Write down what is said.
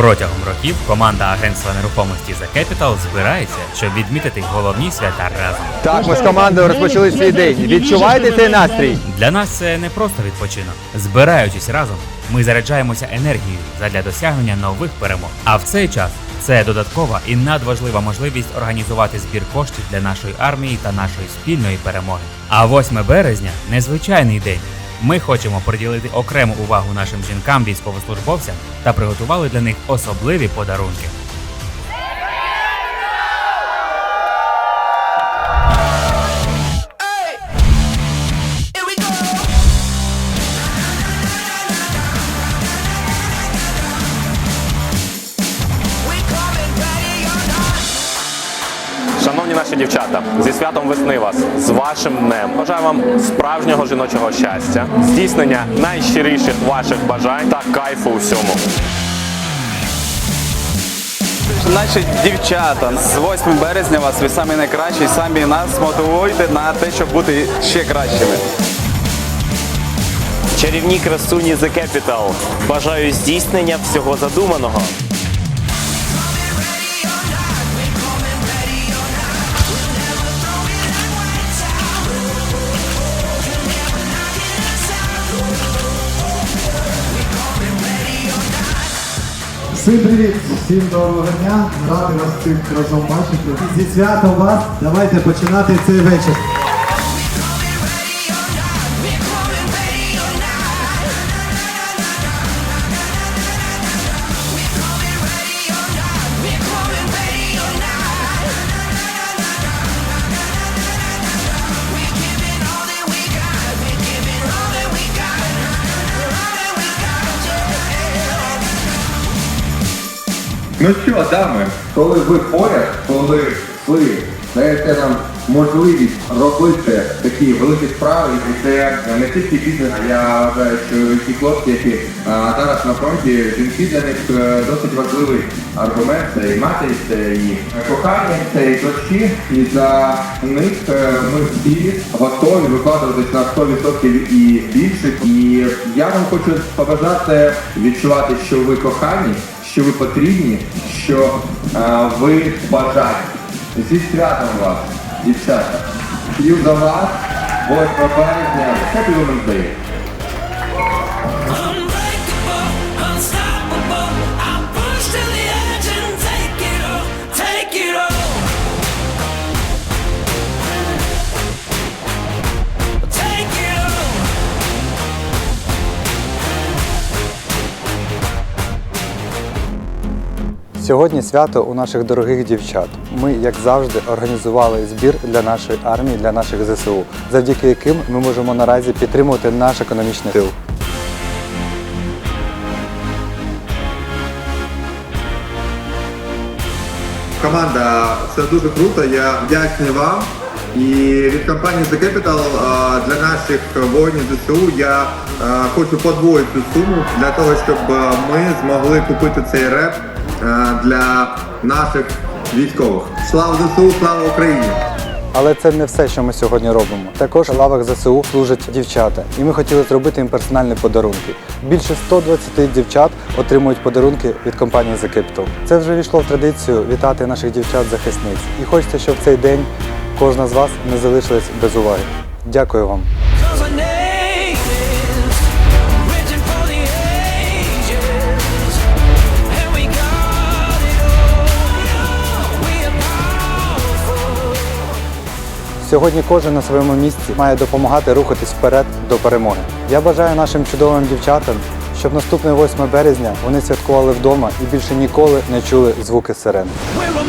Протягом років команда агентства нерухомості The Capital збирається, щоб відмітити головні свята разом. Так, ми з командою розпочали свій день. Відчуваєте цей настрій? Для нас це не просто відпочинок. Збираючись разом, ми заряджаємося енергією задля досягнення нових перемог. А в цей час це додаткова і надважлива можливість організувати збір коштів для нашої армії та нашої спільної перемоги. А 8 березня незвичайний день. Ми хочемо приділити окрему увагу нашим жінкам військовослужбовцям та приготували для них особливі подарунки. Not. Дівчата, зі святом весни вас, з вашим днем. Бажаю вам справжнього жіночого щастя, здійснення найщиріших ваших бажань та кайфу у всьому. Наші дівчата з 8 березня вас ви самі найкращі, самі нас мотивуйте на те, щоб бути ще кращими. Чарівні красуні The Capital. Бажаю здійснення всього задуманого. Всім привіт! Всім доброго дня! Радий вас всіх разом бачити. Зі святом вас! Давайте починати цей вечір. Ну що, дами, коли ви поряд, коли ви даєте нам можливість робити такі великі справи, і це не тільки бізнес, я вважаю, що ті хлопці, які а, зараз на фронті, жінки для них е, досить важливий аргумент, це і матері, це і кохання, це і дочки, і за них е, ми всі готові викладуватись на 100% і більше. І я вам хочу побажати відчувати, що ви кохані, що ви потрібні, що а, ви бажаєте. Зі святом вас, дівчата. П'ю за вас, 8 березня, все Women's вам Unbreakable, Сьогодні свято у наших дорогих дівчат. Ми, як завжди, організували збір для нашої армії, для наших ЗСУ, завдяки яким ми можемо наразі підтримувати наш економічний тил. Команда, це дуже круто. Я вдячний вам. І від компанії The Capital для наших воїнів ЗСУ я хочу подвоїти цю суму для того, щоб ми змогли купити цей реп для наших військових. Слава ЗСУ, слава Україні! Але це не все, що ми сьогодні робимо. Також в лавах ЗСУ служать дівчата, і ми хотіли зробити їм персональні подарунки. Більше 120 дівчат отримують подарунки від компанії The Capital. Це вже війшло в традицію вітати наших дівчат-захисниць. І хочеться, щоб цей день кожна з вас не залишилась без уваги. Дякую вам. Сьогодні кожен на своєму місці має допомагати рухатись вперед до перемоги. Я бажаю нашим чудовим дівчатам, щоб наступне 8 березня вони святкували вдома і більше ніколи не чули звуки сирен. We're